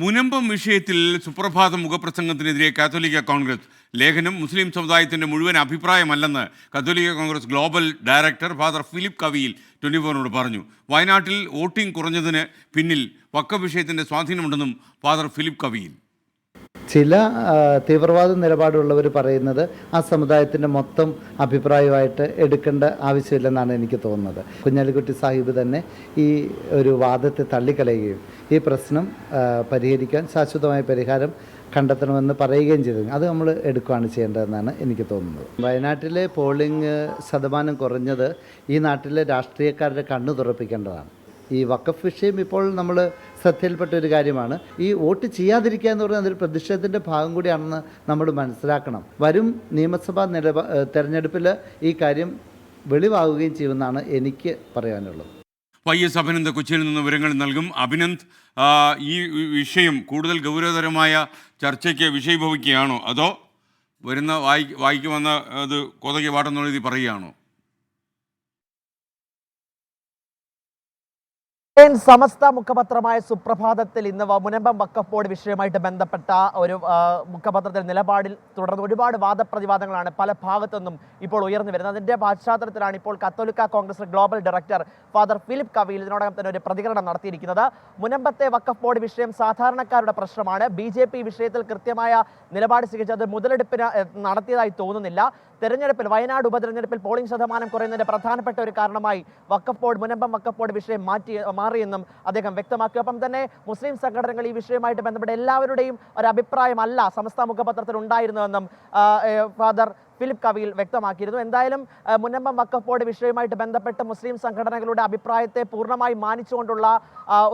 മുനമ്പം വിഷയത്തിൽ സുപ്രഭാത മുഖപ്രസംഗത്തിനെതിരെ കാത്തോലിക്ക കോൺഗ്രസ്. ലേഖനം മുസ്ലിം സമുദായത്തിന്റെ മുഴുവൻ അഭിപ്രായമല്ലെന്ന് Catholic congress global director father Philip Kaviyil twenty ഫോറിനോട് പറഞ്ഞു. വയനാട്ടിൽ വോട്ടിംഗ് കുറഞ്ഞതിന് പിന്നിൽ വക്ക വിഷയത്തിന്റെ സ്വാധീനമുണ്ടെന്നും ഫാദർ ഫിലിപ്പ് കവിയിൽ. ചില തീവ്രവാദ നിലപാടുള്ളവർ പറയുന്നത് ആ സമുദായത്തിന്റെ മൊത്തം അഭിപ്രായമായിട്ട് എടുക്കേണ്ട ആവശ്യമില്ലെന്നാണ് എനിക്ക് തോന്നുന്നത്. കുഞ്ഞാലിക്കുട്ടി സാഹിബ് തന്നെ ഈ ഒരു വാദത്തെ തള്ളിക്കളയുകയും ഈ പ്രശ്നം പരിഹരിക്കാൻ ശാശ്വതമായ പരിഹാരം കണ്ടെത്തണമെന്ന് പറയുകയും ചെയ്തു. അത് നമ്മൾ എടുക്കുകയാണ് ചെയ്യേണ്ടതെന്നാണ് എനിക്ക് തോന്നുന്നത്. വയനാട്ടിലെ പോളിംഗ് ശതമാനം കുറഞ്ഞത് ഈ നാട്ടിലെ രാഷ്ട്രീയക്കാരുടെ കണ്ണു തുറപ്പിക്കേണ്ടതാണ്. ഈ വക്കഫ് വിഷയം ഇപ്പോൾ നമ്മൾ ശ്രദ്ധയിൽപ്പെട്ട ഒരു കാര്യമാണ്. ഈ വോട്ട് ചെയ്യാതിരിക്കുക എന്ന് പറയുന്നത് അതൊരു പ്രതിഷേധത്തിന്റെ ഭാഗം കൂടിയാണെന്ന് നമ്മൾ മനസ്സിലാക്കണം. വരും നിയമസഭാ നിലപാ തെരഞ്ഞെടുപ്പിൽ ഈ കാര്യം വെളിവാകുകയും ചെയ്യുമെന്നാണ് എനിക്ക് പറയാനുള്ളത്. വൈ എസ് അഭിനന്ദ് കൊച്ചിയിൽ നിന്ന് വിവരങ്ങൾ നൽകും. അഭിനന്ദ് ഈ വിഷയം കൂടുതൽ ഗൗരവതരമായ ചർച്ചയ്ക്ക് വിഷയഭവിക്കുകയാണോ? അതോ വരുന്ന വായി വായിക്കുമെന്ന് അത് കൊതകി വാട്ടെന്നുള്ള രീതി പറയുകയാണോ? സമസ്ത മുഖപത്രമായ സുപ്രഭാതത്തിൽ ഇന്ന് മുനമ്പം വക്കഫ് ബോർഡ് വിഷയമായിട്ട് ബന്ധപ്പെട്ട ഒരു മുഖപത്രത്തിൽ നിലപാടിൽ തുടർന്ന് ഒരുപാട് വാദപ്രതിവാദങ്ങളാണ് പല ഭാഗത്തുനിന്നും ഇപ്പോൾ ഉയർന്നു വരുന്നത്. അതിന്റെ പശ്ചാത്തലത്തിലാണ് ഇപ്പോൾ Catholic congress global director father Philip Kaviyil ഇതിനോടകം തന്നെ ഒരു പ്രതികരണം നടത്തിയിരിക്കുന്നത്. മുനമ്പത്തെ വക്കഫ് ബോർഡ് വിഷയം സാധാരണക്കാരുടെ പ്രശ്നമാണ്. ബി വിഷയത്തിൽ കൃത്യമായ നിലപാട് സ്വീകരിച്ചത് മുതലെടുപ്പിന് നടത്തിയതായി തോന്നുന്നില്ല. തെരഞ്ഞെടുപ്പിൽ വയനാട് ഉപതെരഞ്ഞെടുപ്പിൽ പോളിംഗ് ശതമാനം കുറയുന്നതിന്റെ പ്രധാനപ്പെട്ട ഒരു കാരണമായി വക്കഫ് ബോർഡ് മുനമ്പം വക്കഫ് ബോർഡ് വിഷയം മാറ്റി മാറിയെന്നും അദ്ദേഹം വ്യക്തമാക്കി. ഒപ്പം തന്നെ മുസ്ലിം സംഘടനകൾ ഈ വിഷയവുമായിട്ട് ബന്ധപ്പെട്ട എല്ലാവരുടെയും ഒരു അഭിപ്രായമല്ല സമസ്ത മുഖപത്രത്തിൽ ഉണ്ടായിരുന്നുവെന്നും ഫാദർ ഫിലിപ്പ് കവിയിൽ വ്യക്തമാക്കിയിരുന്നു. എന്തായാലും മുന്നമ്പം വക്കഫ് ബോർഡ് വിഷയവുമായിട്ട് ബന്ധപ്പെട്ട് മുസ്ലിം സംഘടനകളുടെ അഭിപ്രായത്തെ പൂർണമായി മാനിച്ചുകൊണ്ടുള്ള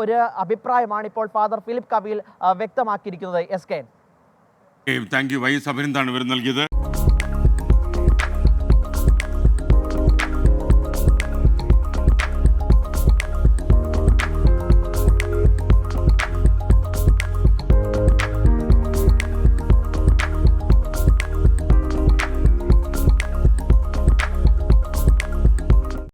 ഒരു അഭിപ്രായമാണ് ഇപ്പോൾ ഫാദർ ഫിലിപ്പ് കവിയിൽ വ്യക്തമാക്കിയിരിക്കുന്നത്. S K. Thank you Y S ഇവർ നൽകിയത്.